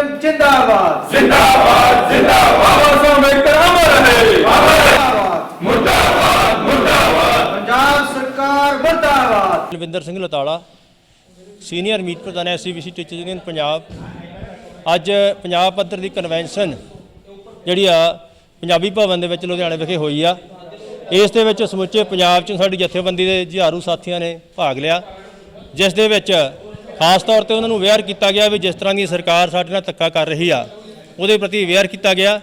ਮੁਲਾਜ਼ਮ ਜਿੰਦਾਬਾਦ। ਜ਼ਿੰਦਾਬਾਦ ਜ਼ਿੰਦਾਬਾਦ। ਬਾਬਾ ਸਾਹਿਬ ਅੰਬੇਡਕਰ ਅਮਰ ਰਹੇ। ਜਿੰਦਾਬਾਦ ਮੁਰਦਾਬਾਦ। ਮੁਰਦਾਬਾਦ ਪੰਜਾਬ ਸਰਕਾਰ ਮੁਰਦਾਬਾਦ। ਬਲਵਿੰਦਰ ਸਿੰਘ ਲਤਾੜਾ ਸੀਨੀਅਰ ਮੀਤ ਪ੍ਰਧਾਨ ਐਸਸੀਬੀਸੀ ਟੀਚਰ ਯੂਨੀਅਨ ਪੰਜਾਬ। ਅੱਜ ਪੰਜਾਬ ਪੱਧਰ ਦੀ ਕਨਵੈਨਸ਼ਨ ਜਿਹੜੀ ਆ ਪੰਜਾਬੀ ਭਵਨ ਦੇ ਵਿੱਚ ਲੁਧਿਆਣੇ ਵਿਖੇ ਹੋਈ ਆ। ਇਸ ਦੇ ਵਿੱਚ ਸਮੁੱਚੇ ਪੰਜਾਬ 'ਚ ਸਾਡੀ ਜਥੇਬੰਦੀ ਦੇ ਜਹਾਰੂ ਸਾਥੀਆਂ ਨੇ ਭਾਗ ਲਿਆ। ਜਿਸ ਦੇ ਵਿੱਚ ਖਾਸ ਤੌਰ ਤੇ ਉਹਨਾਂ ਨੂੰ ਅਵੇਅਰ ਕੀਤਾ ਗਿਆ ਵੀ ਜਿਸ ਤਰ੍ਹਾਂ ਦੀ ਸਰਕਾਰ ਸਾਡੇ ਨਾਲ ਧੱਕਾ ਕਰ ਰਹੀ ਆ ਉਹਦੇ ਪ੍ਰਤੀ ਅਵੇਅਰ ਕੀਤਾ ਗਿਆ।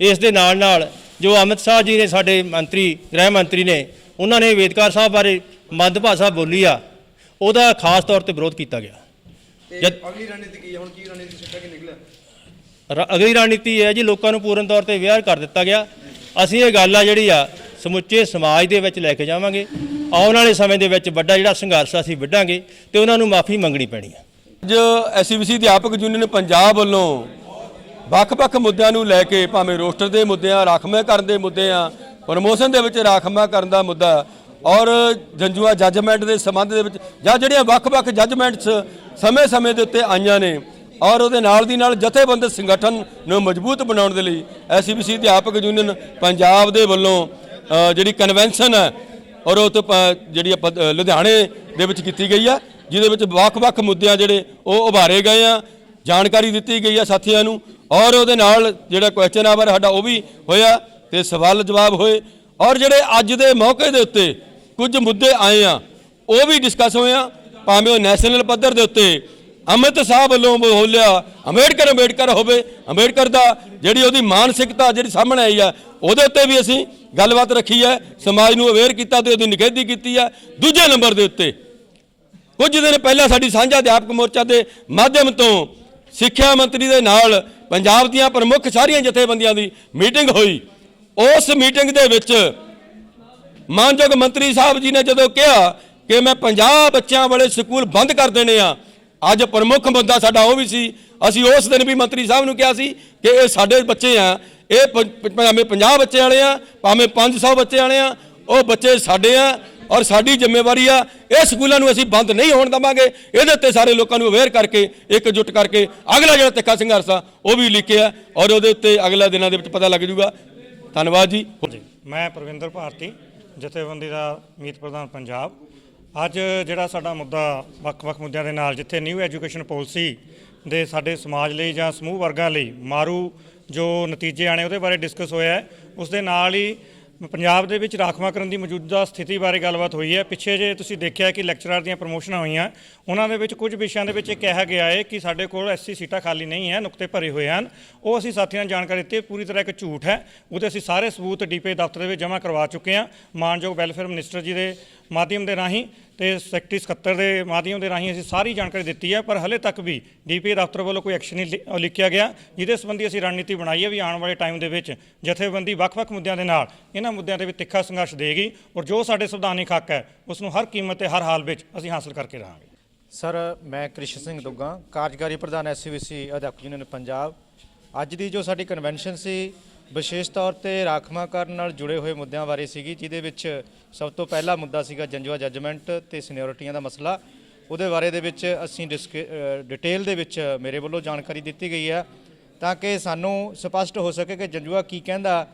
ਇਸ ਦੇ ਨਾਲ ਨਾਲ ਜੋ ਅਮਿਤ ਸ਼ਾਹ ਜੀ ਨੇ ਸਾਡੇ ਮੰਤਰੀ ਗ੍ਰਹਿ ਮੰਤਰੀ ਨੇ ਉਹਨਾਂ ਨੇ ਵੇਦਕਾਰ ਸਾਹਿਬ ਬਾਰੇ ਮੰਦ ਭਾਸ਼ਾ ਬੋਲੀ ਆ ਉਹਦਾ ਖਾਸ ਤੌਰ ਤੇ ਵਿਰੋਧ ਕੀਤਾ ਗਿਆ। ਜਦ ਅਗਲੀ ਰਣਨੀਤੀ ਕੀ ਹੈ ਹੁਣ ਕੀ ਰਣਨੀਤੀ ਸਿੱਟਾ ਕੀ ਨਿਕਲਿਆ? ਅਗਲੀ ਰਣਨੀਤੀ ਹੈ ਜੀ ਲੋਕਾਂ ਨੂੰ ਪੂਰਨ ਤੌਰ ਤੇ ਅਵੇਅਰ ਕਰ ਦਿੱਤਾ ਗਿਆ। ਅਸੀਂ ਇਹ ਗੱਲ ਆ ਜਿਹੜੀ ਆ ਸਮੁੱਚੇ ਸਮਾਜ ਦੇ ਵਿੱਚ ਲੈ ਕੇ ਜਾਵਾਂਗੇ। ਆਉਣ ਵਾਲੇ ਸਮੇਂ ਦੇ ਵਿੱਚ ਵੱਡਾ ਜਿਹੜਾ ਸੰਘਰਸ਼ ਅਸੀਂ ਵਿੱਢਾਂਗੇ ਤੇ ਉਹਨਾਂ ਨੂੰ ਮਾਫੀ ਮੰਗਣੀ ਪੈਣੀ ਹੈ ਅੱਜ ਐਸਸੀਬੀਸੀ ਅਧਿਆਪਕ ਯੂਨੀਅਨ ਪੰਜਾਬ ਵੱਲੋਂ ਵੱਖ-ਵੱਖ ਮੁੱਦਿਆਂ ਨੂੰ ਲੈ ਕੇ ਭਾਵੇਂ ਰੋਸਟਰ ਦੇ ਮੁੱਦੇ ਆ ਰਾਖਵੇਂ ਕਰਨ ਦੇ ਮੁੱਦੇ ਆ ਪ੍ਰਮੋਸ਼ਨ ਦੇ ਵਿੱਚ ਰਾਖਵਾਂ ਕਰਨ ਦਾ ਮੁੱਦਾ ਔਰ ਜੰਜੂਆ ਜੱਜਮੈਂਟ ਦੇ ਸੰਬੰਧ ਦੇ ਵਿੱਚ ਜਾਂ ਜਿਹੜੀਆਂ ਵੱਖ-ਵੱਖ ਜੱਜਮੈਂਟਸ ਸਮੇਂ-ਸਮੇਂ ਦੇ ਉੱਤੇ ਆਈਆਂ ਨੇ ਔਰ ਉਹਦੇ ਨਾਲ ਦੀ ਨਾਲ ਜਥੇਬੰਦ ਸੰਗਠਨ ਨੂੰ ਮਜ਼ਬੂਤ ਬਣਾਉਣ ਦੇ ਲਈ ਐਸਸੀਬੀਸੀ ਅਧਿਆਪਕ ਯੂਨੀਅਨ ਪੰਜਾਬ ਦੇ ਵੱਲੋਂ ਜਿਹੜੀ ਕਨਵੈਨਸ਼ਨ ਹੈ ਔਰ ਉਹ ਤੋਂ ਪ- ਜਿਹੜੀ ਆਪਾਂ, ਅ, ਲੁਧਿਆਣੇ ਦੇ ਵਿੱਚ ਕੀਤੀ ਗਈ ਆ ਜਿਹਦੇ ਵਿੱਚ ਵੱਖ-ਵੱਖ ਮੁੱਦਿਆਂ ਜਿਹੜੇ ਉਹ ਉਭਾਰੇ ਗਏ ਆ ਜਾਣਕਾਰੀ ਦਿੱਤੀ ਗਈ ਆ ਸਾਥੀਆਂ ਨੂੰ ਔਰ ਉਹਦੇ ਨਾਲ ਜਿਹੜਾ ਕੁਐਸਚਨ ਆਵਰ ਸਾਡਾ ਉਹ ਵੀ ਹੋਇਆ ਤੇ ਸਵਾਲ ਜਵਾਬ ਹੋਏ। ਔਰ ਜਿਹੜੇ ਅੱਜ ਦੇ ਮੌਕੇ ਦੇ ਉੱਤੇ ਕੁਝ ਮੁੱਦੇ ਆਏ ਆ ਉਹ ਵੀ ਡਿਸਕਸ ਹੋਏ ਆ ਭਾਵੇਂ ਉਹ ਨੈਸ਼ਨਲ ਪੱਧਰ ਦੇ ਉੱਤੇ ਅਮਿਤ ਸ਼ਾਹ ਵੱਲੋਂ ਬੋਲਿਆ, ਅੰਬੇਡਕਰ ਅੰਬੇਡਕਰ ਹੋਵੇ, ਅੰਬੇਡਕਰ ਦਾ ਜਿਹੜੀ ਉਹਦੀ ਮਾਨਸਿਕਤਾ ਜਿਹੜੀ ਸਾਹਮਣੇ ਆਈ ਆ ਉਹਦੇ ਉੱਤੇ ਵੀ ਅਸੀਂ ਗੱਲਬਾਤ ਰੱਖੀ ਹੈ, ਸਮਾਜ ਨੂੰ ਅਵੇਅਰ ਕੀਤਾ ਤੇ ਉਹਦੀ ਨਿਖੇਧੀ ਕੀਤੀ ਹੈ। ਦੂਜੇ ਨੰਬਰ ਦੇ ਉੱਤੇ, ਕੁਝ ਦਿਨ ਪਹਿਲਾਂ ਸਾਡੀ ਸਾਂਝਾ ਅਧਿਆਪਕ ਮੋਰਚਾ ਦੇ ਮਾਧਿਅਮ ਤੋਂ ਸਿੱਖਿਆ ਮੰਤਰੀ ਦੇ ਨਾਲ ਪੰਜਾਬ ਦੀਆਂ ਪ੍ਰਮੁੱਖ ਸਾਰੀਆਂ ਜਥੇਬੰਦੀਆਂ ਦੀ ਮੀਟਿੰਗ ਹੋਈ। ਉਸ ਮੀਟਿੰਗ ਦੇ ਵਿੱਚ ਮਾਨਯੋਗ ਮੰਤਰੀ ਸਾਹਿਬ ਜੀ ਨੇ ਜਦੋਂ ਕਿਹਾ ਕਿ ਮੈਂ 50 ਬੱਚਿਆਂ ਵਾਲੇ ਸਕੂਲ ਬੰਦ ਕਰ ਦੇਣੇ ਆ ਅੱਜ ਪ੍ਰਮੁੱਖ ਮੁੱਦਾ ਸਾਡਾ ਉਹ ਵੀ ਸੀ, ਅਸੀਂ ਉਸ ਦਿਨ ਵੀ ਮੰਤਰੀ ਸਾਹਿਬ ਨੂੰ ਕਿਹਾ ਸੀ ਕਿ ਇਹ ਸਾਡੇ ਬੱਚੇ ਆ, ਇਹ ਪ- ਭਾਵੇਂ 50 ਬੱਚੇ ਵਾਲੇ ਆ, ਭਾਵੇਂ 500 ਬੱਚੇ ਵਾਲੇ ਆ, ਉਹ ਬੱਚੇ ਸਾਡੇ ਆ ਔਰ ਸਾਡੀ ਜ਼ਿੰਮੇਵਾਰੀ ਆ, ਇਹ ਸਕੂਲਾਂ ਨੂੰ ਅਸੀਂ ਬੰਦ ਨਹੀਂ ਹੋਣ ਦਵਾਂਗੇ, ਇਹਦੇ ਉੱਤੇ ਸਾਰੇ ਲੋਕਾਂ ਨੂੰ ਅਵੇਅਰ ਕਰਕੇ, ਇਕਜੁੱਟ ਕਰਕੇ, ਅਗਲਾ ਜਿਹੜਾ ਤਿੱਖਾ ਸੰਘਰਸ਼ ਆ, ਉਹ ਵੀ ਲਿਖਿਆ ਔਰ ਉਹਦੇ ਉੱਤੇ ਅਗਲੇ ਦਿਨਾਂ ਦੇ ਵਿੱਚ ਪਤਾ ਲੱਗ ਜੂਗਾ ਧੰਨਵਾਦ ਜੀ। ਜੀ, ਮੈਂ ਪ੍ਰਵਿੰਦਰ ਭਾਰਤੀ, ਜਥੇਬੰਦੀ ਦਾ ਮੀਤ ਪ੍ਰਧਾਨ ਪੰਜਾਬ। ਅੱਜ ਜਿਹੜਾ ਸਾਡਾ ਮੁੱਦਾ ਵੱਖ-ਵੱਖ ਮੁੱਦਿਆਂ ਦੇ ਨਾਲ, ਜਿੱਥੇ ਨਿਊ ਐਜੂਕੇਸ਼ਨ ਪਾਲਿਸੀ ਦੇ ਸਾਡੇ ਸਮਾਜ ਲਈ ਜਾਂ ਸਮੂਹ ਵਰਗਾਂ ਲਈ ਮਾਰੂ ਜੋ ਨਤੀਜੇ ਆਣੇ ਉਹਦੇ ਬਾਰੇ ਡਿਸਕਸ ਹੋਇਆ ਹੈ ਉਸ ਦੇ ਨਾਲ ਹੀ ਪੰਜਾਬ ਦੇ ਵਿੱਚ ਰਾਖਵਾਂਕਰਨ ਦੀ ਮੌਜੂਦਾ ਸਥਿਤੀ ਬਾਰੇ ਗੱਲਬਾਤ ਹੋਈ ਹੈ। ਪਿੱਛੇ ਜੇ ਤੁਸੀਂ ਦੇਖਿਆ ਕਿ ਲੈਕਚਰਰ ਦੀਆਂ ਪ੍ਰਮੋਸ਼ਨਾਂ ਹੋਈਆਂ, ਉਹਨਾਂ ਦੇ ਵਿੱਚ ਕੁਝ ਵਿਸ਼ਿਆਂ ਦੇ ਵਿੱਚ ਇਹ ਕਿਹਾ ਗਿਆ ਹੈ ਕਿ ਸਾਡੇ ਕੋਲ ਐਸਸੀ ਸੀਟਾਂ ਖਾਲੀ ਨਹੀਂ ਹੈ, ਨੁਕਤੇ ਭਰੇ ਹੋਏ ਹਨ। ਉਹ ਅਸੀਂ ਸਾਥੀਆਂ ਨੂੰ ਜਾਣਕਾਰੀ ਦਿੱਤੀ, ਪੂਰੀ ਤਰ੍ਹਾਂ ਇੱਕ ਝੂਠ ਹੈ। ਉਹਦੇ ਅਸੀਂ ਸਾਰੇ ਸਬੂਤ ਡੀਪੀ ਦਫ਼ਤਰ ਦੇ ਵਿੱਚ ਜਮ੍ਹਾਂ ਕਰਵਾ ਚੁੱਕੇ ਹਾਂ। ਮਾਨਯੋਗ ਵੈਲਫੇਅਰ ਮਿਨਿਸਟਰ ਜੀ ਦੇ ਮਾਧਿਅਮ ਦੇ ਰਾਹੀਂ ਤੇ ਸੈਕਟਰੀ ਸਕੱਤਰ ਦੇ ਮਾਧਿਅਮ ਦੇ ਰਾਹੀਂ ਅਸੀਂ ਸਾਰੀ ਜਾਣਕਾਰੀ ਦਿੱਤੀ ਹੈ, ਪਰ ਹਲੇ ਤੱਕ ਵੀ ਡੀਪੀ ਦਫ਼ਤਰ ਵੱਲੋਂ ਕੋਈ ਐਕਸ਼ਨ ਨਹੀਂ ਲਿ- ਲਿਖਿਆ ਗਿਆ, ਜਿਹਦੇ ਸੰਬੰਧੀ ਅਸੀਂ ਰਣਨੀਤੀ ਬਣਾਈ ਹੈ ਵੀ ਆਉਣ ਵਾਲੇ ਟਾਈਮ ਦੇ ਵਿੱਚ ਜਥੇਬੰਦੀ ਵੱਖ-ਵੱਖ ਮੁੱਦਿਆਂ ਦੇ ਨਾਲ ਇਹਨਾਂ ਮੁੱਦਿਆਂ ਤੇ ਵੀ ਤਿੱਖਾ ਸੰਘਰਸ਼ ਦੇਗੀ ਔਰ ਜੋ ਸਾਡੇ ਸੰਵਿਧਾਨਿਕ ਹੱਕ ਹੈ, ਉਸ ਨੂੰ ਹਰ ਕੀਮਤ ਤੇ ਹਰ ਹਾਲ ਵਿੱਚ ਅਸੀਂ ਹਾਸਲ ਕਰਕੇ ਰਹਾਂਗੇ। ਸਰ, ਮੈਂ ਕ੍ਰਿਸ਼ਨ ਸਿੰਘ ਦੁੱਗਾ, ਕਾਰਜਕਾਰੀ ਪ੍ਰਧਾਨ ਐਸਸੀਬੀਸੀ ਅਧਿਆਪਕ ਯੂਨੀਅਨ ਪੰਜਾਬ। ਅੱਜ ਦੀ ਜੋ ਸਾਡੀ ਕਨਵੈਨਸ਼ਨ ਸੀ ਵਿਸ਼ੇਸ਼ ਤੌਰ ਤੇ ਰਾਖਵਾਂਕਰਨ ਨਾਲ ਜੁੜੇ ਹੋਏ ਮੁੱਦਿਆਂ ਬਾਰੇ ਸੀਗੀ, ਜਿਹਦੇ ਵਿੱਚ ਸਭ ਤੋਂ ਪਹਿਲਾ ਮੁੱਦਾ ਸੀਗਾ ਜੰਜੂਆ ਜੱਜਮੈਂਟ ਤੇ ਸੀਨੀਅਰਿਟੀਆਂ ਦਾ ਮਸਲਾ। ਉਹਦੇ ਬਾਰੇ ਦੇ ਵਿੱਚ ਅਸੀਂ ਡਿਸਕ- ਡਿਟੇਲ ਦੇ ਵਿੱਚ ਮੇਰੇ ਵੱਲੋਂ ਜਾਣਕਾਰੀ ਦਿੱਤੀ ਗਈ ਹੈ, ਤਾਂ ਕਿ ਸਾਨੂੰ ਸਪਸ਼ਟ ਹੋ ਸਕੇ ਕਿ ਜੰਜੂਆ ਕੀ ਕਹਿੰਦਾ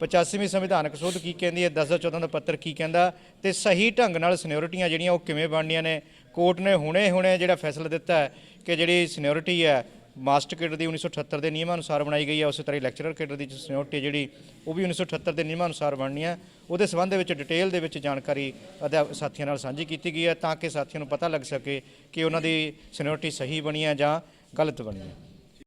85ਵੀਂ ਸੰਵਿਧਾਨਕ ਸੋਧ ਕੀ ਕਹਿੰਦੀ ਹੈ 1014 ਦਾ ਪੱਤਰ ਕੀ ਕਹਿੰਦਾ, ਤੇ ਸਹੀ ਢੰਗ ਨਾਲ ਸੀਨੀਅਰਿਟੀਆਂ ਜਿਹੜੀਆਂ ਉਹ ਕਿਵੇਂ ਬਣਨੀਆਂ ਨੇ। ਕੋਰਟ ਨੇ ਹੁਣੇ ਹੁਣੇ ਜਿਹੜਾ ਫੈਸਲਾ ਦਿੱਤਾ ਹੈ ਕਿ ਜਿਹੜੀ ਸੀਨੀਅਰਿਟੀ ਹੈ ਮਾਸਟਰ ਕੇਡਰ ਦੀ 1978 ਦੇ ਨਿਯਮਾਂ ਅਨੁਸਾਰ ਬਣਾਈ ਗਈ ਹੈ। ਉਸੇ ਤਰ੍ਹਾਂ ਹੀ ਲੈਕਚਰਰ ਕੇਡਰ ਦੀ ਸੀਨੀਅਰਿਟੀ ਜਿਹੜੀ, ਉਹ ਵੀ 1978 ਦੇ ਨਿਯਮਾਂ ਅਨੁਸਾਰ ਬਣਨੀ ਹੈ। ਉਹਦੇ ਸੰਬੰਧ ਦੇ ਵਿੱਚ ਡਿਟੇਲ ਦੇ ਵਿੱਚ ਜਾਣਕਾਰੀ ਅਧਿਆਪਕ ਸਾਥੀਆਂ ਨਾਲ ਸਾਂਝੀ ਕੀਤੀ ਗਈ ਹੈ ਤਾਂ ਕਿ ਸਾਥੀਆਂ ਨੂੰ ਪਤਾ ਲੱਗ ਸਕੇ ਕਿ ਉਹਨਾਂ ਦੀ ਸਿਨਿਓਰਟੀ ਸਹੀ ਬਣੀ ਹੈ ਜਾਂ ਗਲਤ ਬਣੀ ਹੈ।